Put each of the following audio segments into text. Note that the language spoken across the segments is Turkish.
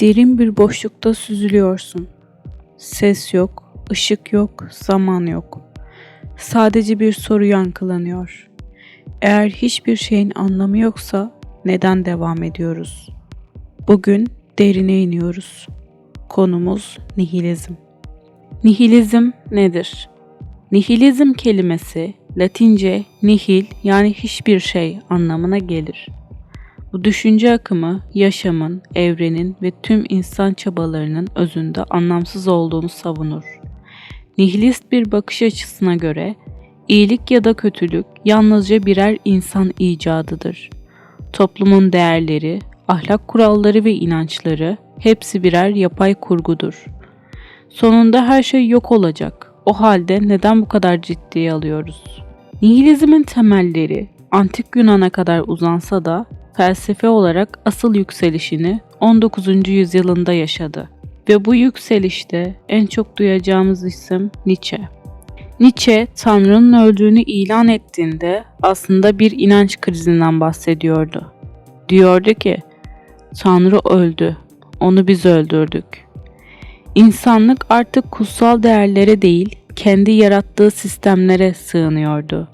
Derin bir boşlukta süzülüyorsun. Ses yok, ışık yok, zaman yok. Sadece bir soru yankılanıyor. Eğer hiçbir şeyin anlamı yoksa neden devam ediyoruz? Bugün derine iniyoruz. Konumuz nihilizm. Nihilizm nedir? Nihilizm kelimesi Latince nihil yani hiçbir şey anlamına gelir. Bu düşünce akımı yaşamın, evrenin ve tüm insan çabalarının özünde anlamsız olduğunu savunur. Nihilist bir bakış açısına göre iyilik ya da kötülük yalnızca birer insan icadıdır. Toplumun değerleri, ahlak kuralları ve inançları hepsi birer yapay kurgudur. Sonunda her şey yok olacak. O halde neden bu kadar ciddiye alıyoruz? Nihilizmin temelleri antik Yunan'a kadar uzansa da felsefe olarak asıl yükselişini 19. yüzyılında yaşadı. Ve bu yükselişte en çok duyacağımız isim Nietzsche. Nietzsche, Tanrı'nın öldüğünü ilan ettiğinde aslında bir inanç krizinden bahsediyordu. Diyordu ki, Tanrı öldü, onu biz öldürdük. İnsanlık artık kutsal değerlere değil, kendi yarattığı sistemlere sığınıyordu.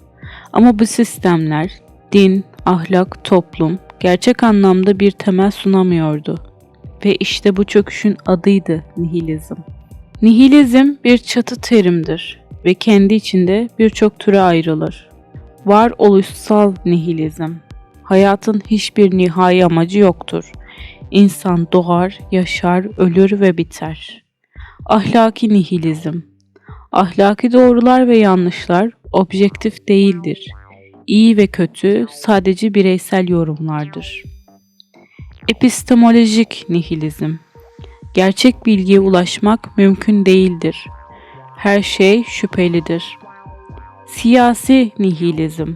Ama bu sistemler, din, ahlak, toplum gerçek anlamda bir temel sunamıyordu. Ve işte bu çöküşün adıydı nihilizm. Nihilizm bir çatı terimdir ve kendi içinde birçok türe ayrılır. Varoluşsal nihilizm. Hayatın hiçbir nihai amacı yoktur. İnsan doğar, yaşar, ölür ve biter. Ahlaki nihilizm. Ahlaki doğrular ve yanlışlar objektif değildir. İyi ve kötü sadece bireysel yorumlardır. Epistemolojik nihilizm. Gerçek bilgiye ulaşmak mümkün değildir. Her şey şüphelidir. Siyasi nihilizm.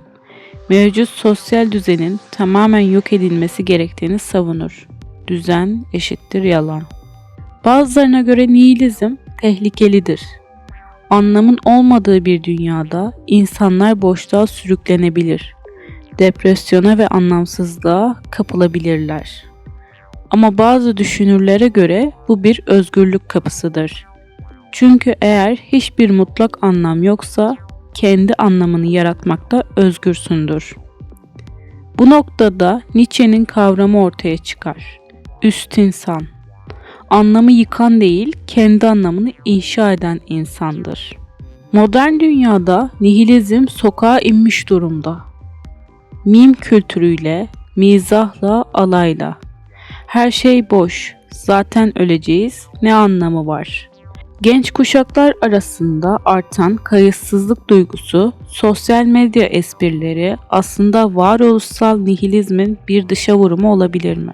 Mevcut sosyal düzenin tamamen yok edilmesi gerektiğini savunur. Düzen eşittir yalan. Bazılarına göre nihilizm tehlikelidir. Anlamın olmadığı bir dünyada insanlar boşluğa sürüklenebilir. Depresyona ve anlamsızlığa kapılabilirler. Ama bazı düşünürlere göre bu bir özgürlük kapısıdır. Çünkü eğer hiçbir mutlak anlam yoksa kendi anlamını yaratmakta özgürsündür. Bu noktada Nietzsche'nin kavramı ortaya çıkar. Üst insan. Anlamı yıkan değil, kendi anlamını inşa eden insandır. Modern dünyada nihilizm sokağa inmiş durumda. Mim kültürüyle, mizahla, alayla. Her şey boş, zaten öleceğiz, ne anlamı var? Genç kuşaklar arasında artan kayıtsızlık duygusu, sosyal medya esprileri aslında varoluşsal nihilizmin bir dışa vurumu olabilir mi?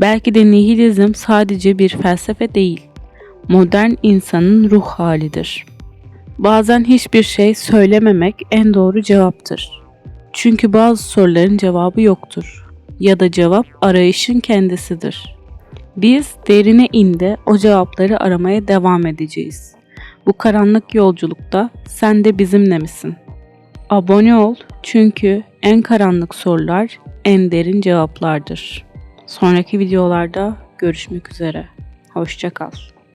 Belki de nihilizm sadece bir felsefe değil, modern insanın ruh halidir. Bazen hiçbir şey söylememek en doğru cevaptır. Çünkü bazı soruların cevabı yoktur ya da cevap arayışın kendisidir. Biz derine inde o cevapları aramaya devam edeceğiz. Bu karanlık yolculukta sen de bizimle misin? Abone ol çünkü en karanlık sorular en derin cevaplardır. Sonraki videolarda görüşmek üzere. Hoşçakal.